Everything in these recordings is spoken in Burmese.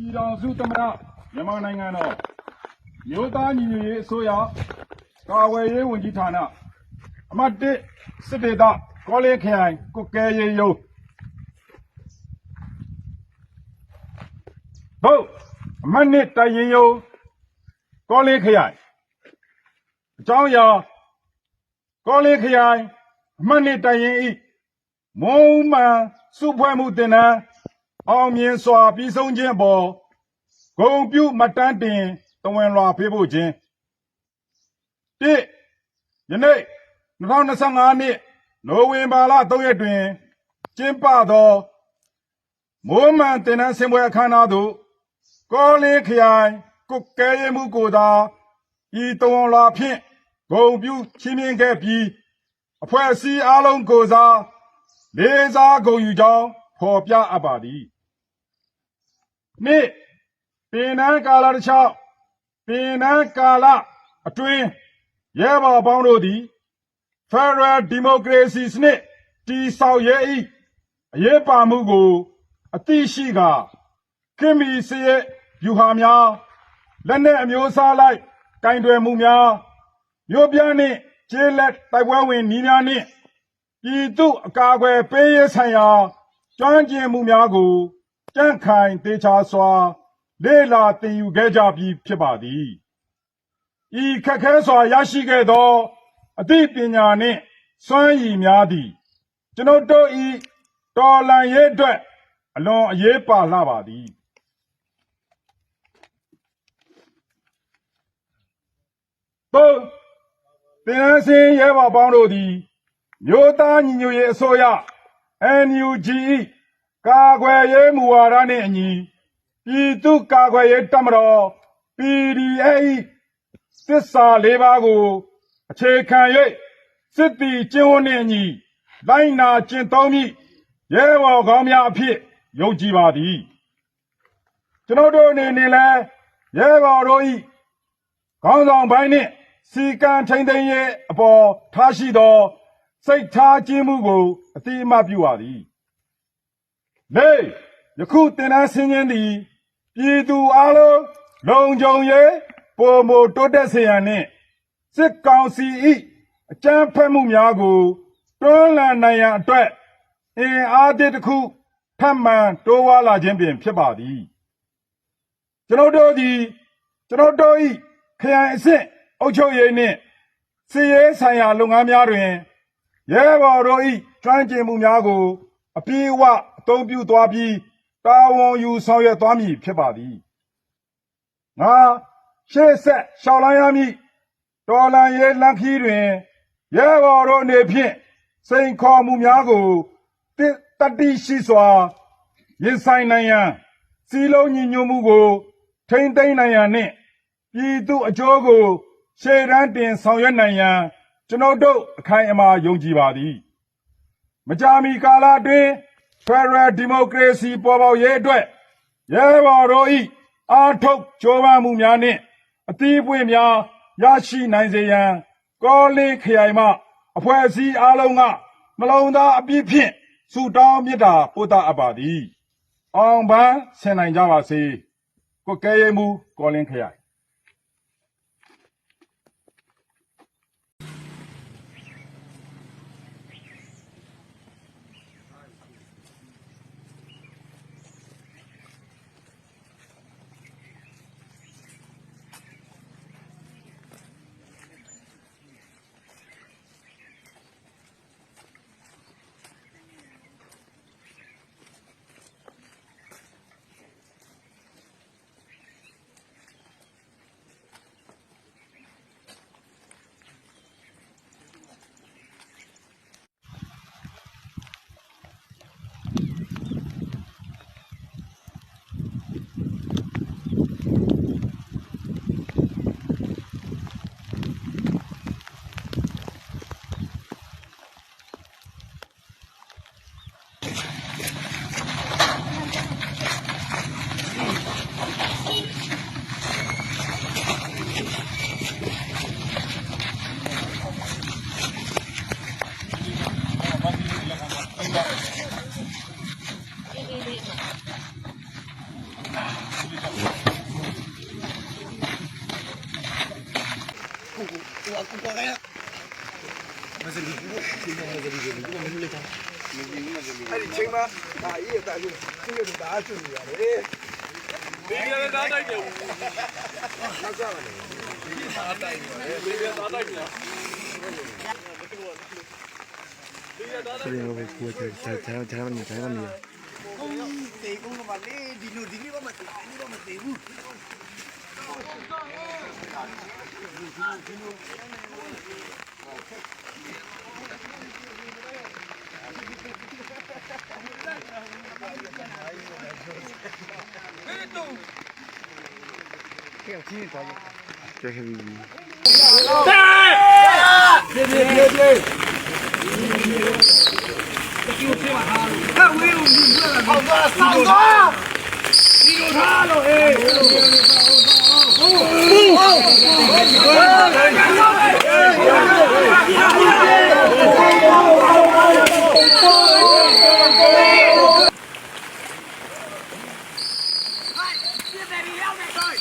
ပြည်တော်စုသမ္မတမြန်မာနိုင်ငံတော်မြို့သားညီညွတ်ရေးအစိုးရကာဝယ်ရေးဝန်ကြီးဌာနအမတ်၁စစ်ဒေသကောလေးခရိုင်ကုတ်ကဲရေးယုံတို့အမတ်၁တရင်ယုံကောလေးခရိုင်အကြောင်းအရာကောလေးခရိုင်အမတ်၁တရင်ဤမုံမှန်စုဖွဲ့မှုတင်နန်း အောင်မြင်စွာပြီးဆုံးခြင်းအပေါ်ဂုံပြုမှတ်တမ်းတင်တဝင်လွှာပေးဖို့ခြင်း၁ယနေ့2025နှစ်နိုဝင်ဘာလ3ရက်တွင် ကျင်းပသောမိုးမှန်တင်နန်းစင်ပွဲအခမ်းအနားသို့ကောလေးခရိုင်ကုတ်ကဲရမှုကိုသာဤတဝင်လွှာဖြင့်ဂုံပြုချီးမြှင့်ခဲ့ပြီးအဖွဲ့အစည်းအလုံးကိုစားလေးစားဂုဏ်ယူကြောင်းဖော်ပြအပ်ပါသည် နေ့ပင်နန်းကာလတစ်လျှောက်ပင်နန်းကာလအတွင်းရဲဘော်ပေါင်းတို့သည် Federal Democracy စနစ်တည်ဆောက်ရေး၏အရေးပါမှုကို အသိရှိကာခင်မီစရဲ့ယူဟာများလက်နက်အမျိုးအစားလိုက်ကင်တွယ်မှုများမြို့ပြနှင့်ကျေးလက်တိုက်ပွဲဝင်နီးများနှင့်ပြည်သူအကာအကွယ်ပေးရေးဆိုင်ရာကျွမ်းကျင်မှုများကို ကြန့်ခိုင်တေချာစွာ လေ့လာသင်ယူခဲ့ကြပြီးဖြစ်ပါသည်ဤခက်ခဲစွာရရှိခဲ့သော အသိပညာနှင့်စွမ်းရည်များသည် ကျွန်ုပ်တို့ဤတော်လှန်ရေးအတွက်အလွန်အရေးပါလှပါသည်သုံးသင်္န်းစင်ရဲဘော်ပေါင်းတို့သည်မြို့သားညီညွတ်ရေးအစိုးရ NUG ၏ ကာကွယ်ရေးမူဝါဒနှင့်အညီပြည်သူ့ကာကွယ်ရေးတပ်မတော် PDF ၏သစ္စာလေးပါးကို အခြေခံ၍စစ်တီကျင့်ဝတ်နှင့်အညီလိုက်နာကျင့်သုံးမည့်ရဲဘော်ကောင်းများအဖြစ်ယုံကြည်ပါသည်ကျွန်တော်တို့အနေနဲ့လည်းရဲဘော်တို့၏ခေါင်းဆောင်ပိုင်းနှင့်စီကံထိန်သိမ်းရေးအပေါ်ထားရှိသော စိတ်ထားခြင်းမှုကိုအတိအမှတ်ပြုပါသည် လေးယခုတင်နန်းစင်းခြင်းသည်ပြည်သူအလုံးလုံခြုံရေးပုံမတိုးတက်စေရန်နှင့်စစ်ကောင်စီ၏အကြမ်းဖက်မှုများကိုတွန်းလှန်နိုင်ရန်အတွက်အင်အားသစ်တစ်ခုထပ်မံတိုးဝါလာခြင်းပင်ဖြစ်ပါသည်ကျွန်တော်တို့သည်ကျွန်တော်တို့၏ခရိုင်အဆင့်အုပ်ချုပ်ရေးနှင့်စီရေးဆိုင်ရာလုပ်ငန်းများတွင်ရဲဘော်တို့၏ကျွမ်းကျင်မှုများကိုအပြည့်အဝ အသုံးပြုသွားပြီးတာဝန်ယူဆောင်ရွက်သွားမည်ဖြစ်ပါသည်ငါရှေ့ဆက်ရှောက်လန်းရမည်တော်လန်ရေးလမ်းခီးတွင်ရဲဘော်တို့အနေဖြင့်စိန်ခေါ်မှုများကိုတတတိရှိစွာရင်ဆိုင်နိုင်ရန်စီလုံးညီညွတ်မှုကို ထိမ့်သိမ်းနိုင်ရန်နှင့်ပြည်သူအကျိုးကိုရှေ့တန်းတင်ဆောင်ရွက်နိုင်ရန်ကျွန်တော်တို့အခိုင်အမာယုံကြည်ပါသည် မကြာမီကာလအတွင်း Federal Democracy ပေါ်ပေါက်ရေးအတွက်ရဲဘော်တို့၏အားထုတ်ကြိုးပမ်းမှုများနှင့်အသီးအပွင့်များရရှိနိုင်စေရန်ကောလေးခရိုင်မှအဖွဲ့အစည်းအားလုံးကမလုံးသားအပြည့်ဖြင့်ဆုတောင်းမေတ္တာပို့သအပ်ပါသည်အောင်ပန်းဆင်နိုင်ကြပါစေကိုကဲရဲမှုကောလင်းခရိုင် 됩니다. 아니 정말 아 이거 다 이거 다 줍니다. 예. 내가 나다이야. 나가네. 이다 나다이야. 내가 나다이야. Sering ngapain kuat, jangan jangan nih, jangan nih. Tegu kembali, dino dini kau mati, dini kau mati. Dino dino. 这是你。来！别别别别！给我推把他！看我有本事，跑哥，上哥！踢着他了哎！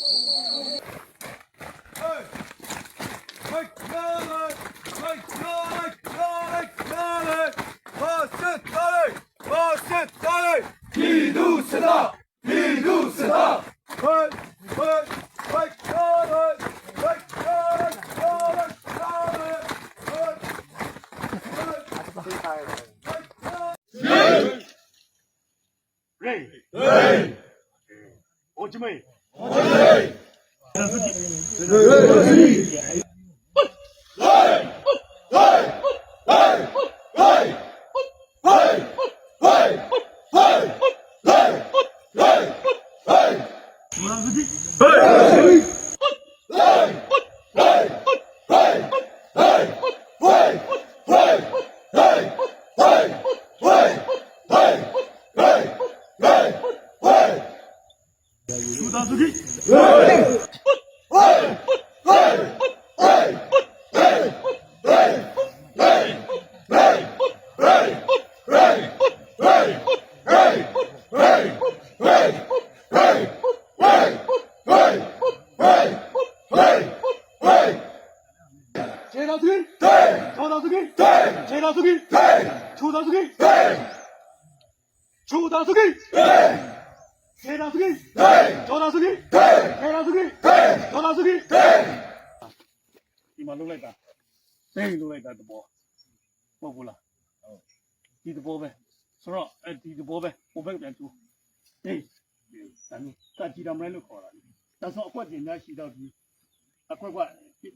嘿！嘿！嘿！拿来！嘿！拿来！拿来！拿来！马氏拿来！马氏拿来！一路死他！一路死他！嘿！嘿！嘿！拿来！嘿！拿来！拿来！拿来！拿来！拿来！嘿！嘿！嘿！嘿！嘿！嘿！我准备。Hooray! Hooray! Hooray! Basuki! ခြေတော်သူတဲ့ခြေတော်သူတဲ့ခြေတော်သူတဲ့ခြေတော်သူတဲ့ခြေတော်သူတဲ့ဒီမှာလုံးလိုက်တာစိတ်လုံးလိုက်တာတဘောမဟုတ်ဘူးလားဒီတဘောပဲဆိုတော့အဲဒီတဘောပဲဟိုဘက်ပြန်တူဟေးဒါမျိုးကကြည်တော်မလဲလို့ခေါ်တာဒါဆိုအကွက်တင်များရှိတော့ဒီအကွက်ကဒီ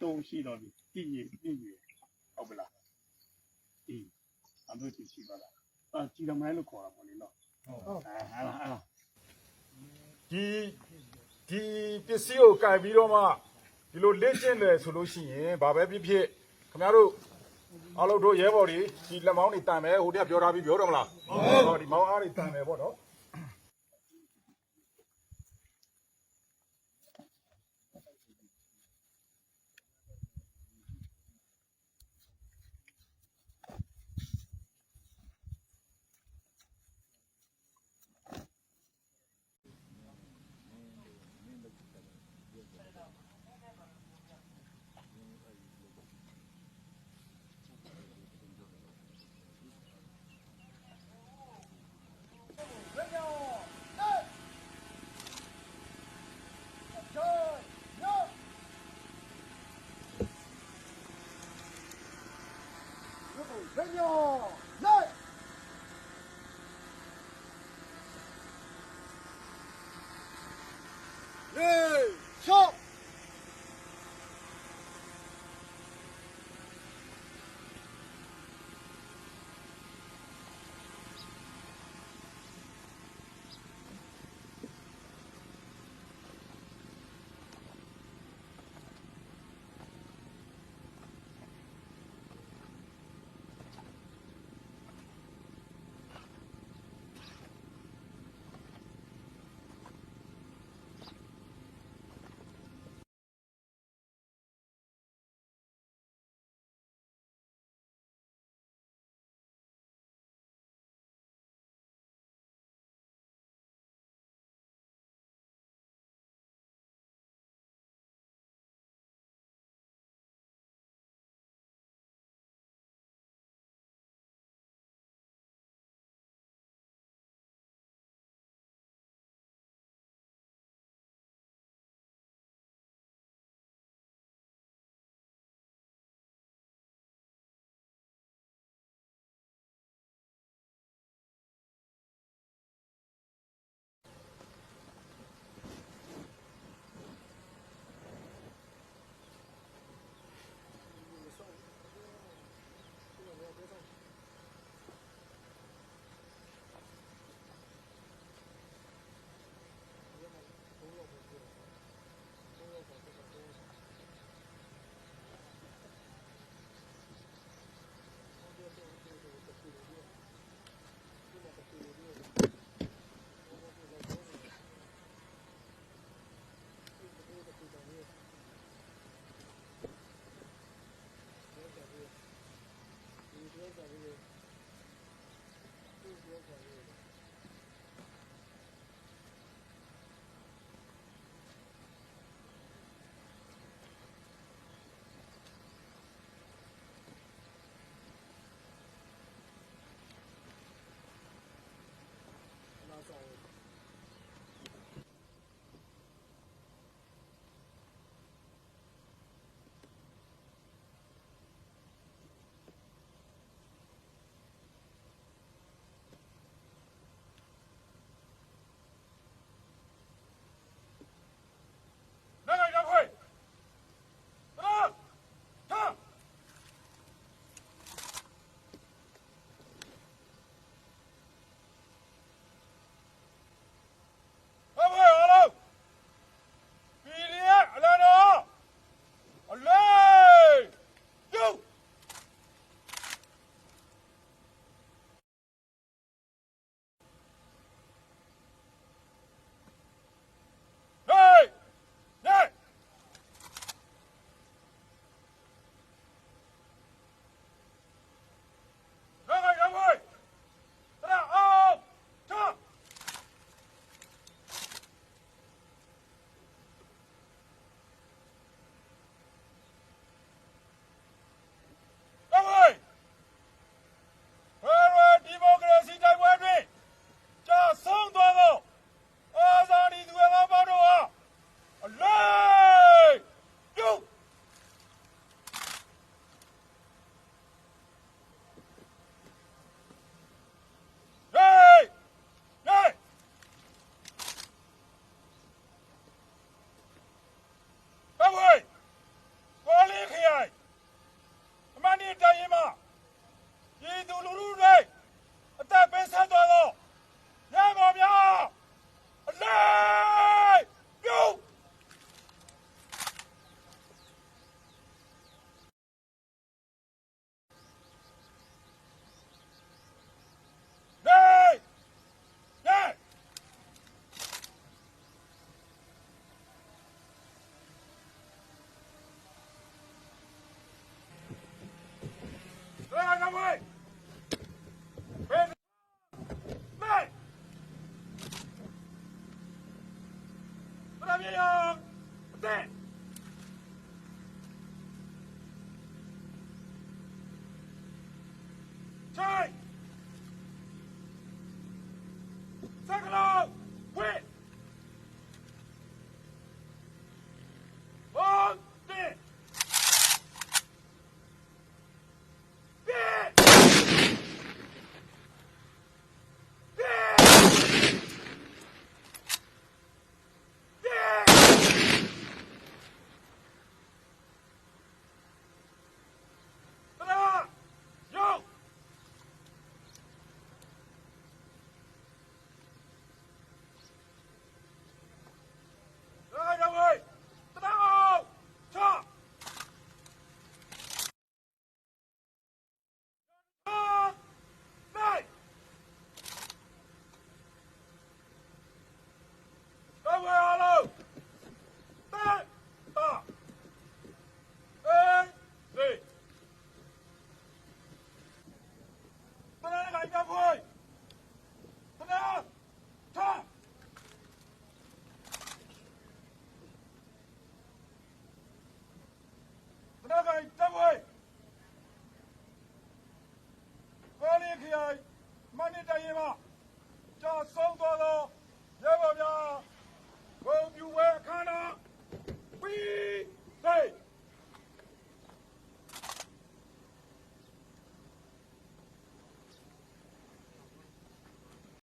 တုံးရှိတော့ဒီကြည့်ရကြည့်ရဟုတ်ပလားအေးအမေတို့ရှိပါလားအာကြည်တော်မိုင်းလို့ခေါ်တာပေါ့လေနော် ဟုတ်ဟာဟာဟာဒီဒီပစ္စည်းကိုကင်ပြီးတော့မှဒီလိုလက်ကျင့်တယ်ဆိုလို့ရှိရင်ဘာပဲဖြစ်ဖြစ်ခင်ဗျားတို့အားလုံးတို့ရဲဘော်တွေဒီလက်မောင်းတွေတန်မယ်ဟိုတည်းကပြောထားပြီးပြောတော့မလားဟုတ်ဟောဒီမောင်းအားတွေတန်မယ်ပေါ့နော် Señor, ¡Ley! ¡Ley! ¡Shop! that way! Mate! Madame Young! Second off! Ainda foi!